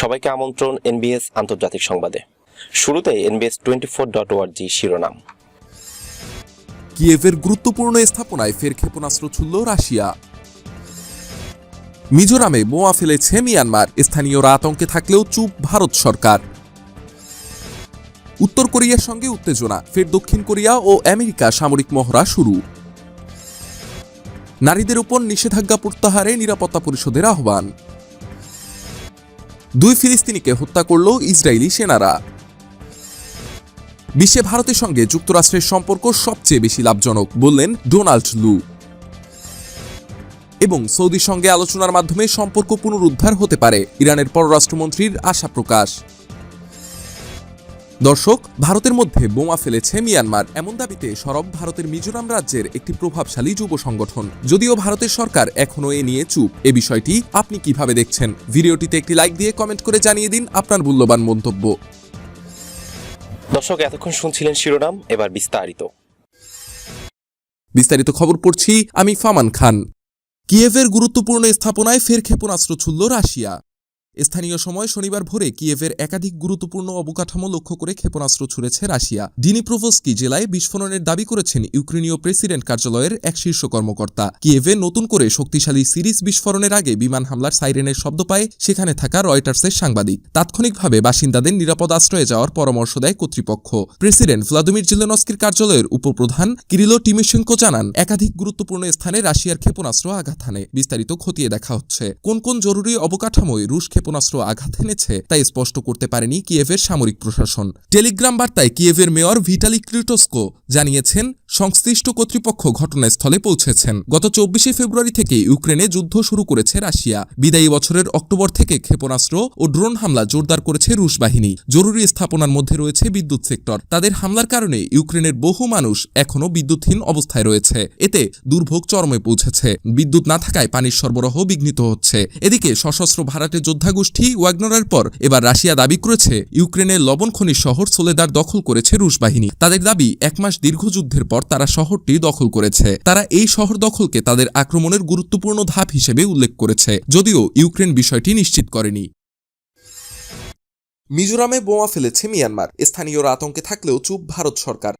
সবাইকে আমন্ত্রণ এনবিএস আন্তর্জাতিক সংবাদে। শুরুতে এনবিএস টোয়েন্টি ফোর ডট ওয়ার্জি শিরোনাম। কিয়েভের গুরুত্বপূর্ণ স্থাপনায় ফের ক্ষেপণাস্ত্র ছুড়ল রাশিয়া। মিজোরামে বোমা ফেলেছে মিয়ানমার। স্থানীয়রা আতঙ্কে থাকলেও চুপ ভারত সরকার। উত্তর কোরিয়ার সঙ্গে উত্তেজনা। ফের দক্ষিণ কোরিয়া ও আমেরিকা সামরিক মহড়া শুরু। নারীদের উপর নিষেধাজ্ঞা প্রত্যাহারে নিরাপত্তা পরিষদের আহ্বান। দুই ফিলিস্তিনিকে হত্যা করল ইসরায়েলি সেনারা। বিশ্বে ভারতের সঙ্গে যুক্তরাষ্ট্রের সম্পর্ক সবচেয়ে বেশি লাভজনক, বললেন ডোনাল্ড লু। এবং সৌদির সঙ্গে আলোচনার মাধ্যমে সম্পর্ক পুনরুদ্ধার হতে পারে ইরানের পররাষ্ট্রমন্ত্রীর আশা প্রকাশ। দর্শক ভারতের মধ্যে বোমা ফেলেছে মিয়ানমার। এমন দাবিতে সরব ভারতের মিজোরাম রাজ্যের একটি প্রভাবশালী যুব সংগঠন। যদিও ভারতের সরকার এখনও এ নিয়ে চুপ এ বিষয়টি আপনি কীভাবে দেখছেন? ভিডিওটিতে একটি লাইক দিয়ে কমেন্ট করে জানিয়ে দিন আপনার মূল্যবান মন্তব্য। দর্শক এতক্ষণ শুনছিলেন শিরোনাম এবার বিস্তারিত। বিস্তারিত খবর পড়ছি আমি ফামান খান। কিয়েভের গুরুত্বপূর্ণ স্থাপনায় ফের ক্ষেপণাস্ত্র ছুড়ল রাশিয়া। স্থানীয় সময় শনিবার ভোরে কিয়েভের একাধিক গুরুত্বপূর্ণ অবকাঠামো লক্ষ্য করে ক্ষেপণাস্ত্র ছুড়েছে রাশিয়া। ডিনিপ্রোভস্কি জেলায় বিস্ফোরণের দাবি করেছেন ইউক্রেনীয় প্রেসিডেন্ট কার্যালয়ের এক শীর্ষ কর্মকর্তা। কিয়েভে নতুন করে শক্তিশালী সিরিজ বিস্ফোরণের আগে বিমান হামলার সাইরেনের শব্দ পায় সেখানে থাকা রয়টার্সের সাংবাদিক। তাৎক্ষণিকভাবে বাসিন্দাদের নিরাপদ আশ্রয়ে যাওয়ার পরামর্শ দেয় কর্তৃপক্ষ। প্রেসিডেন্ট ভ্লাদিমির জেলেনস্কির কার্যালয়ের উপপ্রধান কিরিলো টিমিশেঙ্কো জানান, একাধিক গুরুত্বপূর্ণ স্থানে রাশিয়ার ক্ষেপণাস্ত্র আঘাত হানে। বিস্তারিত খতিয়ে দেখা হচ্ছে। কোন কোন জরুরি অবকাঠামোয় রুশ ক্ষেপণাস্ত্র আঘাত এনেছে, তাই স্পষ্ট করতে পারেনি কিয়েভের সামরিক প্রশাসন। টেলিগ্রাম বার্তায় কিয়েভের মেয়র ভিটালি ক্রিটোস্কো জানিয়েছেন সংশ্লিষ্ট কর্তৃপক্ষ ঘটনাস্থলে পৌঁছেছেন। গত চব্বিশে ফেব্রুয়ারি থেকে ইউক্রেনে যুদ্ধ শুরু করেছে রাশিয়া। বিদায়ী বছরের অক্টোবর থেকে ক্ষেপণাস্ত্র ও ড্রোন হামলা জোরদার করেছে রুশ বাহিনী। জরুরি স্থাপনার মধ্যে রয়েছে বিদ্যুৎ সেক্টর। তাদের হামলার কারণে ইউক্রেনের বহু মানুষ এখনও বিদ্যুৎহীন অবস্থায় রয়েছে। এতে দুর্ভোগ চরমে পৌঁছেছে। বিদ্যুৎ না থাকায় পানির সরবরাহ বিঘ্নিত হচ্ছে। এদিকে সশস্ত্র ভাড়াটে যোদ্ধা গোষ্ঠী ওয়াগনরের পর এবার রাশিয়া দাবি করেছে, ইউক্রেনের লবণ খনির শহর সোলেদার দখল করেছে রুশ বাহিনী। তাদের দাবি, এক মাস দীর্ঘ যুদ্ধের পর তারা শহরটি দখল করেছে। তারা এই শহর দখলকে তাদের আক্রমণের গুরুত্বপূর্ণ ধাপ হিসেবে উল্লেখ করেছে, যদিও ইউক্রেন বিষয়টি নিশ্চিত করেনি। মিজোরামে বোমা ফেলেছে মিয়ানমার। স্থানীয়রা আতঙ্কে থাকলেও চুপ ভারত সরকার।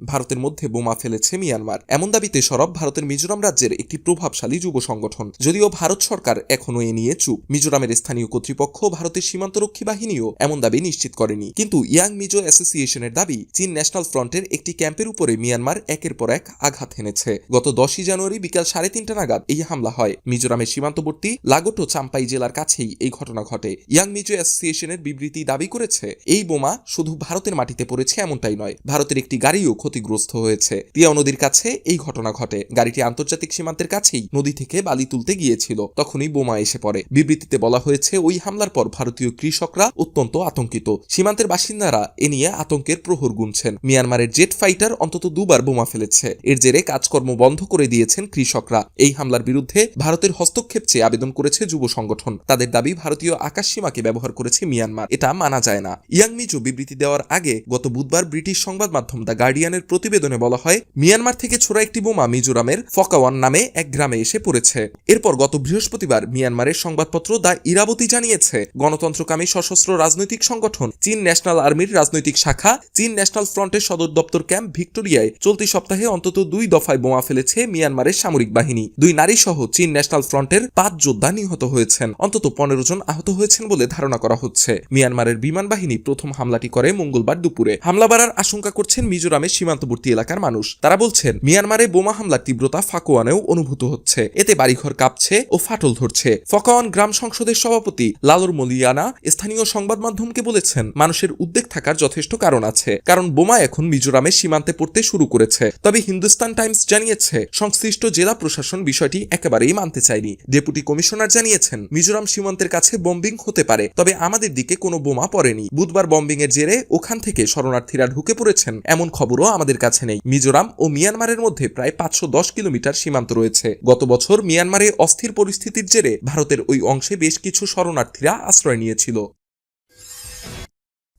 ভারতের মধ্যে বোমা ফেলেছে মিয়ানমার। এমন দাবিতে সরব ভারতের মিজোরাম রাজ্যের একটি প্রভাবশালী যুব সংগঠন। যদিও ভারত সরকার এখনও এ নিয়ে চুপ। মিজোরামের স্থানীয় কর্তৃপক্ষ ভারতের সীমান্তরক্ষী বাহিনীও এমন দাবি নিশ্চিত করেনি। কিন্তু ইয়াং মিজো অ্যাসোসিয়েশনের দাবি, চীন ন্যাশনাল ফ্রন্টের একটি ক্যাম্পের উপরে মিয়ানমার একের পর এক আঘাত হেনেছে। গত দশই জানুয়ারি বিকাল সাড়ে তিনটা নাগাদ এই হামলা হয়। মিজোরামের সীমান্তবর্তী লাগোটো চাম্পাই জেলার কাছেই এই ঘটনা ঘটে। ইয়াং মিজো অ্যাসোসিয়েশনের বিবৃতি দাবি করেছে, এই বোমা শুধু ভারতের মাটিতে পড়েছে এমনটাই নয়। ভারতের একটি গাড়িও ক্ষতিগ্রস্ত হয়েছে। তিয়াও নদীর কাছে এই ঘটনা ঘটে। গাড়িটি আন্তর্জাতিক সীমান্তের কাছেই নদী থেকে বালি তুলতে গিয়েছিল। তখনই বোমা এসে পড়ে। বিবৃতিতে বলা হয়েছে, ওই হামলার পর ভারতীয় কৃষকরা অত্যন্ত আতঙ্কিত। সীমান্তের বাসিন্দারা এ নিয়ে আতঙ্কের প্রহর গুনছেন। মিয়ানমারের জেট ফাইটার অন্তত দুবার বোমা ফেলেছে। এর জেরে কাজকর্ম বন্ধ করে দিয়েছেন কৃষকরা। এই হামলার বিরুদ্ধে ভারতের হস্তক্ষেপ চেয়ে আবেদন করেছে যুব সংগঠন। তাদের দাবি, ভারতীয় আকাশ সীমাকে ব্যবহার করেছে মিয়ানমার। এটা মানা যায় না। ইয়াং মিজু বিবৃতি দেওয়ার আগে গত বুধবার ব্রিটিশ সংবাদ মাধ্যম দ্য গার্ডিয়ানের প্রতিবেদনে বলা হয়, মিয়ানমার থেকে ছোড়া একটি বোমা মিজোরামের ফকাওয়ান নামে এক গ্রামে এসে পড়েছে। এরপর গত বৃহস্পতিবার মিয়ানমারের সংবাদপত্র দ্য ইরাবতী জানিয়েছে, গণতন্ত্রকামী সশস্ত্র রাজনৈতিক সংগঠন, চীন ন্যাশনাল আর্মির রাজনৈতিক শাখা, চীন ন্যাশনাল ফ্রন্টের সদর দপ্তর ক্যাম্প ভিক্টোরিয়ায় চলতি সপ্তাহে অন্তত দুই দফায় বোমা ফেলেছে মিয়ানমারের সামরিক বাহিনী। দুই নারী সহ চীন ন্যাশনাল ফ্রন্টের পাঁচ যোদ্ধা নিহত হয়েছেন। অন্তত পনেরো জন আহত হয়েছেন বলে ধারণা করা হচ্ছে। মিয়ানমারের বিমান বাহিনী প্রথম হামলাটি করে মঙ্গলবার দুপুরে। হামলা বাড়ার আশঙ্কা করছেন মিজোরামের সীমান্তবর্তী এলাকার মানুষ। তারা বলছেন, মিয়ানমারে বোমা হামলার তীব্রতা ফাকোয়ানেও অনুভূত হচ্ছে। এতে বাড়িঘর কাঁপছে ও ফাটল ধরছে। ফকাওয়ান গ্রাম সংসদের সভাপতি লালুর মলিয়ানা স্থানীয় সংবাদ মাধ্যমকে বলেছেন, মানুষের উদ্বেগ থাকার যথেষ্ট কারণ আছে। কারণ বোমা এখন মিজোরামের সীমান্তে পড়তে শুরু করেছে। তবে হিন্দুস্তান টাইমস জানিয়েছে, সংশ্লিষ্ট জেলা প্রশাসন বিষয়টি একেবারেই মানতে চায়নি। ডেপুটি কমিশনার জানিয়েছেন, মিজোরাম সীমান্তের কাছে বম্বিং হতে পারে, তবে আমাদের দিকে কোনো বোমা পড়েনি। বুধবার বম্বিং এর জেরে ওখান থেকে শরণার্থীরা ঢুকে পড়েছেন, এমন খবরও আমাদের কাছে নেই। মিজোরাম ও মিয়ানমারের মধ্যে প্রায় পাঁচশো দশ কিলোমিটার সীমান্ত রয়েছে। গত বছর মিয়ানমারে অস্থির পরিস্থিতির জেরে ভারতের ওই অংশে বেশ কিছু শরণার্থীরা আশ্রয় নিয়েছিল।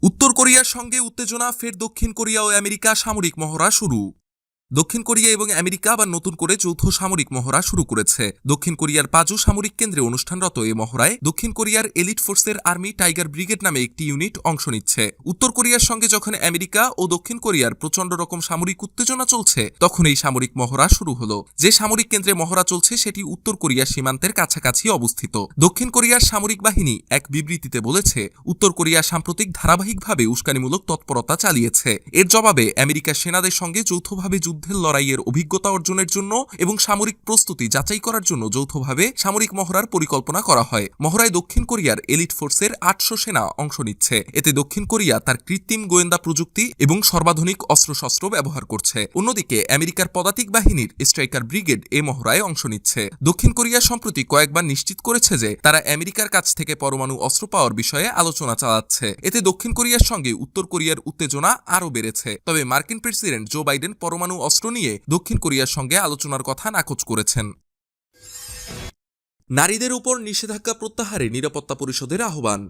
উত্তর কোরিয়ার সঙ্গে উত্তেজনা, ফের দক্ষিণ কোরিয়া ও আমেরিকা সামরিক মহড়া শুরু। দক্ষিণ কোরিয়া এবং আমেরিকা আবার নতুন করে যৌথ সামরিক মহড়া শুরু করেছে। দক্ষিণ কোরিয়ার পাজু সামরিক কেন্দ্রে অনুষ্ঠানরত এই মহড়ায় দক্ষিণ কোরিয়ার এলিট ফোর্সের আর্মি টাইগার ব্রিগেড নামে একটি ইউনিট অংশ নিচ্ছে। উত্তর কোরিয়ার সঙ্গে যখন আমেরিকা ও দক্ষিণ কোরিয়ার প্রচণ্ড রকম সামরিক উত্তেজনা চলছে, তখন এই সামরিক মহড়া শুরু হলো। যে সামরিক কেন্দ্রে মহড়া চলছে, সেটি উত্তর কোরিয়া সীমান্তের কাছাকাছি অবস্থিত। দক্ষিণ কোরিয়ার সামরিক বাহিনী এক বিবৃতিতে বলেছে, উত্তর কোরিয়া সাম্প্রতিক ধারাবাহিকভাবে উস্কানিমূলক তৎপরতা চালিয়েছে। এর জবাবে আমেরিকার সেনাদের সঙ্গে যৌথভাবে যুদ্ধের লড়াইয়ের অভিজ্ঞতা অর্জনের জন্য এবং সামরিক প্রস্তুতি যাচাই করার জন্য যৌথভাবে সামরিক মহড়ার পরিকল্পনা করা হয়। মহড়ায় দক্ষিণ কোরিয়ার এলিট ফোর্সের আটশো সেনা অংশ নিচ্ছে। এতে দক্ষিণ কোরিয়া তার কৃত্রিম গোয়েন্দা প্রযুক্তি এবং সর্বাধুনিক অস্ত্রশস্ত্র ব্যবহার করছে। অন্যদিকে আমেরিকার পদাতিক বাহিনীর স্ট্রাইকার ব্রিগেড এ মহড়ায় অংশ নিচ্ছে। দক্ষিণ কোরিয়া সম্প্রতি কয়েকবার নিশ্চিত করেছে যে তারা আমেরিকার কাছ থেকে পরমাণু অস্ত্র পাওয়ার বিষয়ে আলোচনা চালাচ্ছে। এতে দক্ষিণ কোরিয়ার সঙ্গে উত্তর কোরিয়ার উত্তেজনা আরও বেড়েছে। তবে মার্কিন প্রেসিডেন্ট জো বাইডেন পরমাণু অস্ত্র নিয়ে দক্ষিণ কোরিয়ার সঙ্গে আলোচনার কথা নাকচ করেছেন। নারীদের উপর নিষেধাজ্ঞা প্রত্যাহারে নিরাপত্তা পরিষদের আহ্বান।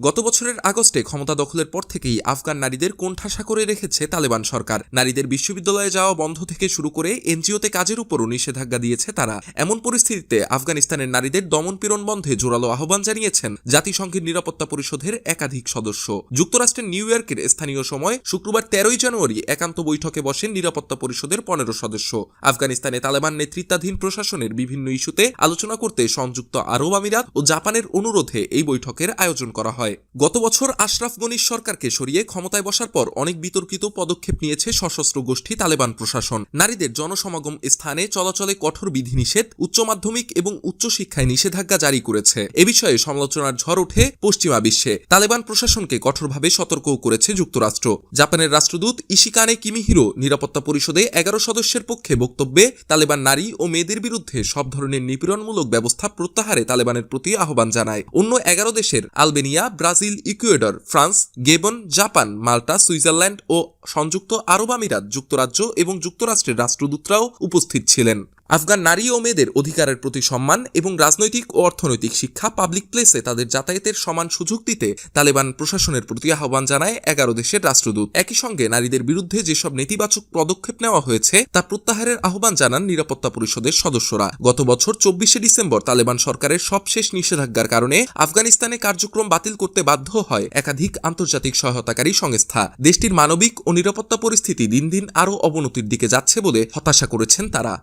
গত বছরের আগস্টে ক্ষমতা দখলের পর থেকেই আফগান নারীদের কোণঠাসা করে রেখেছে তালেবান সরকার। নারীদের বিশ্ববিদ্যালয়ে যাওয়া বন্ধ থেকে শুরু করে এনজিওতে কাজের উপরও নিষেধাজ্ঞা দিয়েছে তারা। এমন পরিস্থিতিতে আফগানিস্তানের নারীদের দমনপীড়ন বন্ধে জোরালো আহ্বান জানিয়েছেন জাতিসংঘের নিরাপত্তা পরিষদের একাধিক সদস্য। যুক্তরাষ্ট্রের নিউ ইয়র্কের স্থানীয় সময় শুক্রবার তেরোই জানুয়ারি একান্ত বৈঠকে বসেন নিরাপত্তা পরিষদের পনেরো সদস্য। আফগানিস্তানে তালেবান নেতৃত্বাধীন প্রশাসনের বিভিন্ন ইস্যুতে আলোচনা করতে সংযুক্ত আরব আমিরাত ও জাপানের অনুরোধে এই বৈঠকের আয়োজন করা হয়। গত বছর আশরাফ গনির সরকারকে সরিয়ে ক্ষমতায় বসার পর অনেক বিতর্কিত পদক্ষেপ নিয়েছে সশস্ত্র গোষ্ঠী তালেবান প্রশাসন। নারীদের জনসমাগম স্থানে চলাচলে কঠোর বিধিনিষেধ, উচ্চ মাধ্যমিক এবং উচ্চশিক্ষায় নিষেধাজ্ঞা জারি করেছে। এ বিষয়ে সমালোচনার ঝড় ওঠে পশ্চিমা বিশ্বে। তালেবান প্রশাসনকে কঠোরভাবে সতর্কও করেছে যুক্তরাষ্ট্র। জাপানের রাষ্ট্রদূত ইশিকানে কিমিহিরো নিরাপত্তা পরিষদে এগারো সদস্যের পক্ষে বক্তব্যে তালেবান নারী ও মেয়েদের বিরুদ্ধে সব ধরনের নিপীড়নমূলক ব্যবস্থা প্রত্যাহারে তালেবানের প্রতি আহ্বান জানায়। অন্য এগারো দেশের Albania Brazil, Ecuador, France, Gabon, Japan, Malta, Switzerland ও সংযুক্ত আরব আমিরাত যুক্তরাজ্য এবং যুক্তরাষ্ট্রের রাষ্ট্রদূতরাও উপস্থিত ছিলেন। আফগান নারী ও মেয়েদের অধিকারের প্রতি সম্মান এবং রাজনৈতিক ও অর্থনৈতিক শিক্ষা পাবলিক প্লেসে তাদের যাতায়াতের সমান সুযোগ দিতে তালেবান প্রশাসনের প্রতি আহ্বান জানায় এগারো দেশের রাষ্ট্রদূত। একই সঙ্গে নারীদের বিরুদ্ধে যেসব নেতিবাচক পদক্ষেপ নেওয়া হয়েছে, তা প্রত্যাহারের আহ্বান জানান নিরাপত্তা পরিষদের সদস্যরা। গত বছর চব্বিশে ডিসেম্বর তালেবান সরকারের সবশেষ নিষেধাজ্ঞার কারণে আফগানিস্তানে কার্যক্রম বাতিল করতে বাধ্য হয় একাধিক আন্তর্জাতিক সহায়তাকারী সংস্থা। দেশটির মানবিক ও নিরাপত্তা পরিস্থিতি দিন দিন আরও অবনতির দিকে যাচ্ছে বলে হতাশা করেছেন তারা।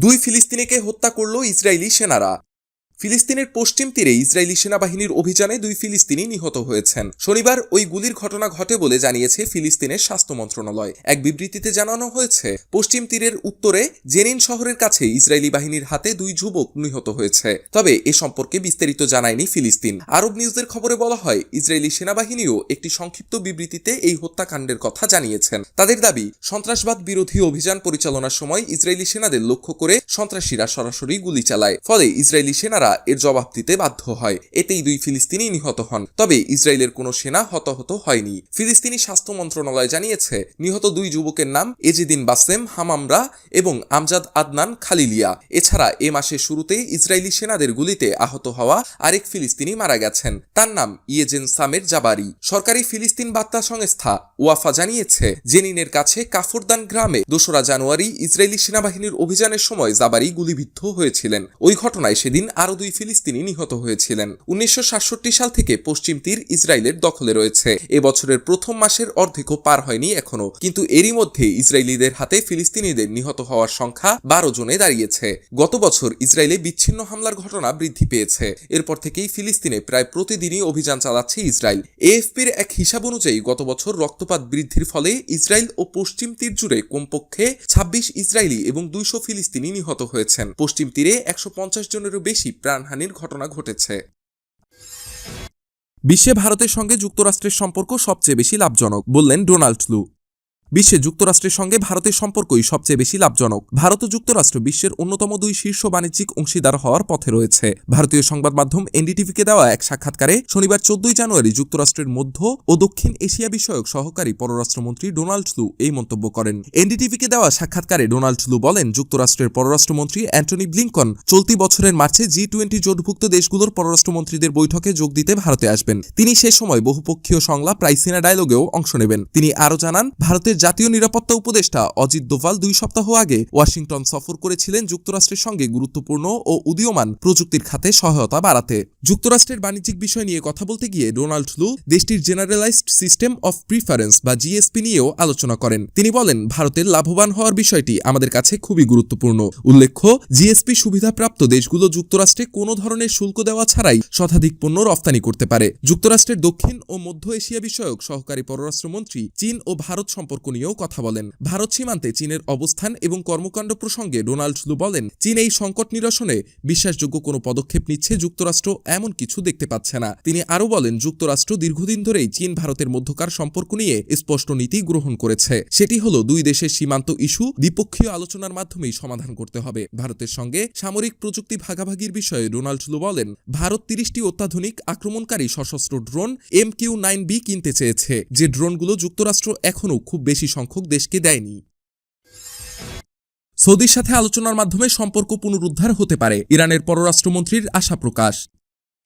দুই ফিলিস্তিনিকে হত্যা করল ইসরায়েলি সেনারা। ফিলিস্তিনের পশ্চিম তীরে ইসরায়েলি সেনাবাহিনীর অভিযানে দুই ফিলিস্তিনি নিহত হয়েছেন। শনিবার ওই গুলির ঘটনা ঘটে বলে জানিয়েছে ফিলিস্তিনের স্বাস্থ্য মন্ত্রণালয়। এক বিবৃতিতে জানানো হয়েছে, পশ্চিম তীরের উত্তরে জেনিন শহরের কাছে ইসরায়েলি বাহিনীর হাতে দুই যুবক নিহত হয়েছে। তবে এ সম্পর্কে বিস্তারিত জানায়নি ফিলিস্তিন। আরব নিউজের খবরে বলা হয়, ইসরায়েলি সেনাবাহিনীও একটি সংক্ষিপ্ত বিবৃতিতে এই হত্যাকাণ্ডের কথা জানিয়েছেন। তাদের দাবি, সন্ত্রাসবাদ বিরোধী অভিযান পরিচালনার সময় ইসরায়েলি সেনাদের লক্ষ্য করে সন্ত্রাসীরা সরাসরি গুলি চালায়। ফলে ইসরায়েলি সেনারা এর জবাব দিতে বাধ্য হয়। এতেই দুই ফিলিস্তিনি নিহত হন। তবে ইসরায়েলের কোনো সেনা হতাহত হয়নি। ফিলিস্তিনি স্বাস্থ্য মন্ত্রণালয় জানিয়েছে, নিহত দুই যুবকের নাম এজিদিন বাসেম, হামামরা এবং আমজাদ আদনান খালিলিয়া। এছাড়া এ মাসের শুরুতে ইসরায়েলি সেনাদের গুলিতে আহত হওয়া আরেক ফিলিস্তিনি মারা গেছেন। তার নাম ইয়েজেন সামের জাবারি। সরকারি ফিলিস্তিন বার্তা সংস্থা ওয়াফা জানিয়েছে, জেনিনের কাছে কাফরদান গ্রামে দোসরা জানুয়ারি ইসরায়েলি সেনাবাহিনীর অভিযানের সময় জাবারি গুলিবিদ্ধ হয়েছিলেন। ওই ঘটনায় সেদিন আরও দুই ফিলিস্তিনি নিহত হয়েছিলেন। উনিশশো সাতষট্টি সাল থেকে পশ্চিম তীর ইসরায়েলের দখলে রয়েছে। এ বছরের প্রথম মাসের অর্ধেকও পার হয়নি এখনও। কিন্তু এরই মধ্যে ইসরায়েলিদের হাতে ফিলিস্তিনিদের নিহত হওয়ার সংখ্যা বারো জনে দাঁড়িয়েছে। গত বছর ইসরায়েলে বিচ্ছিন্ন হামলার ঘটনা বৃদ্ধি পেয়েছে। এরপর থেকেই ফিলিস্তিনে প্রায় প্রতিদিনই অভিযান চালাচ্ছে ইসরায়েল। এএফপির এক হিসাব অনুযায়ী গত বছর রক্তপাত বৃদ্ধির ফলে ইসরায়েল ও পশ্চিম তীর জুড়ে কমপক্ষে ছাব্বিশ ইসরায়েলি এবং দুইশো ফিলিস্তিনি নিহত হয়েছেন। পশ্চিম তীরে একশো পঞ্চাশ জনেরও বেশি প্রাণহানির ঘটনা ঘটেছে। বিশ্বে ভারতের সঙ্গে যুক্তরাষ্ট্রের সম্পর্ক সবচেয়ে বেশি লাভজনক বললেন ডোনাল্ড লু। বিশ্বে যুক্তরাষ্ট্রের সঙ্গে ভারতের সম্পর্কই সবচেয়ে বেশি লাভজনক। ভারত ও যুক্তরাষ্ট্র বিশ্বের অন্যতম দুই শীর্ষ বাণিজ্যিক অংশীদার হওয়ার পথে রয়েছে। ভারতীয় সংবাদ মাধ্যম এনডিটিভিকে দেওয়া এক সাক্ষাৎকারে শনিবার চোদ্দই জানুয়ারি যুক্তরাষ্ট্রের মধ্য ও দক্ষিণ এশিয়া বিষয়ক সহকারী পররাষ্ট্রমন্ত্রী ডোনাল্ড লু এই মন্তব্য করেন। এনডিটিভিকে দেওয়া সাক্ষাৎকারে ডোনাল্ড লু বলেন, যুক্তরাষ্ট্রের পররাষ্ট্রমন্ত্রী অ্যান্টনি ব্লিংকন চলতি বছরের মার্চে জি টোয়েন্টি জোটভুক্ত দেশগুলোর পররাষ্ট্রমন্ত্রীদের বৈঠকে যোগ দিতে ভারতে আসবেন। তিনি সে সময় বহুপক্ষীয় সংলাপ প্রাইসিনা ডায়লগেও অংশ নেবেন। তিনি আরও জানান, ভারতের জাতীয় নিরাপত্তা উপদেষ্টা অজিত দোভাল দুই সপ্তাহ আগে ওয়াশিংটন সফর করেছিলেন যুক্তরাষ্ট্রের সঙ্গে গুরুত্বপূর্ণ ও উদীয়মান প্রযুক্তির খাতে সহায়তা বাড়াতে। যুক্তরাষ্ট্রের বাণিজ্যিক বিষয় নিয়ে কথা বলতে গিয়ে ডোনাল্ড লু দেশটির জেনারেলাইজড সিস্টেম অফ প্রিফারেন্স বা জিএসপি নিয়েও আলোচনা করেন। তিনি বলেন, ভারতের লাভবান হওয়ার বিষয়টি আমাদের কাছে খুবই গুরুত্বপূর্ণ। উল্লেখ্য, জিএসপি সুবিধাপ্রাপ্ত দেশগুলো যুক্তরাষ্ট্রে কোনো ধরনের শুল্ক দেওয়া ছাড়াই শতাধিক পণ্য রফতানি করতে পারে। যুক্তরাষ্ট্রের দক্ষিণ ও মধ্য এশিয়া বিষয়ক সহকারী পররাষ্ট্রমন্ত্রী চীন ও ভারত সম্পর্ক নিয়েও কথা বলেন। ভারত সীমান্তে চীনের অবস্থান এবং কর্মকাণ্ড প্রসঙ্গে ডোনাল্ড লু বলেন, চীন এই সংকট নিরসনে বিশ্বাসযোগ্য কোনো পদক্ষেপ নিচ্ছে যুক্তরাষ্ট্র এমন কিছু দেখতে পাচ্ছে না। তিনি আরও বলেন, যুক্তরাষ্ট্র দীর্ঘদিন ধরেই চীন ভারতের মধ্যকার সম্পর্ক নিয়ে স্পষ্ট নীতি গ্রহণ করেছে। সেটি হলো, দুই দেশের সীমান্ত ইস্যু দ্বিপক্ষীয় আলোচনার মাধ্যমেই সমাধান করতে হবে। ভারতের সঙ্গে সামরিক প্রযুক্তি ভাগাভাগির বিষয়ে ডোনাল্ড লু বলেন, ভারত তিরিশটি অত্যাধুনিক আক্রমণকারী সশস্ত্র drone M Q nine B কিনতে চেয়েছে। যে ড্রোনগুলো যুক্তরাষ্ট্র এখনও খুব বেশি সংখ্যক দেশকে দেয়নি। সৌদির সাথে আলোচনার মাধ্যমে সম্পর্ক পুনরুদ্ধার হতে পারে ইরানের পররাষ্ট্রমন্ত্রীর আশা প্রকাশ।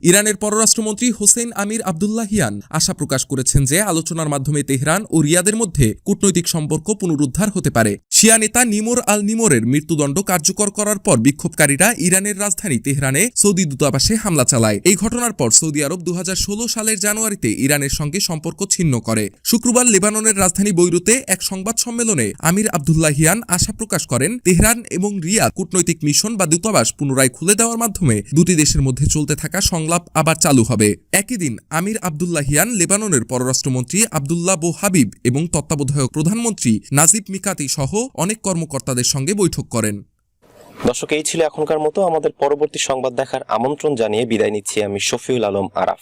ইরানের পররাষ্ট্রমন্ত্রী হোসেন আমির আবদুল্লাহিয়ান আশা প্রকাশ করেছেন যে আলোচনার মাধ্যমে তেহরান ও রিয়াদের মধ্যে কূটনৈতিক সম্পর্ক পুনরুদ্ধার হতে পারে। শিয়া নেতা নিমোর আল নিমোরের মৃত্যুদণ্ড কার্যকর করার পর বিক্ষোভকারীরা ইরানের রাজধানী তেহরানে সৌদি দূতাবাসে হামলা চালায়। এই ঘটনার পর সৌদি আরব দু হাজার ষোলো সালের জানুয়ারিতে ইরানের সঙ্গে সম্পর্ক ছিন্ন করে। শুক্রবার লেবাননের রাজধানী বৈরুতে এক সংবাদ সম্মেলনে আমির আবদুল্লাহিয়ান আশা প্রকাশ করেন, তেহরান এবং রিয়া কূটনৈতিক মিশন বা দূতাবাস পুনরায় খুলে দেওয়ার মাধ্যমে দুটি দেশের মধ্যে চলতে থাকা সংলাপ আবার চালু হবে। একই দিন আমির আবদুল্লাহিয়ান লেবাননের পররাষ্ট্রমন্ত্রী আবদুল্লাহ বো হাবিব এবং তত্ত্বাবধায়ক প্রধানমন্ত্রী নাজিব মিকাতি সহ অনেক কর্মকর্তাদের সঙ্গে বৈঠক করেন। দর্শক, এই ছিল এখনকার মতো। আমাদের পরবর্তী সংবাদ দেখার আমন্ত্রণ জানিয়ে বিদায় নিচ্ছি আমি শফিউল আলম আরাফ।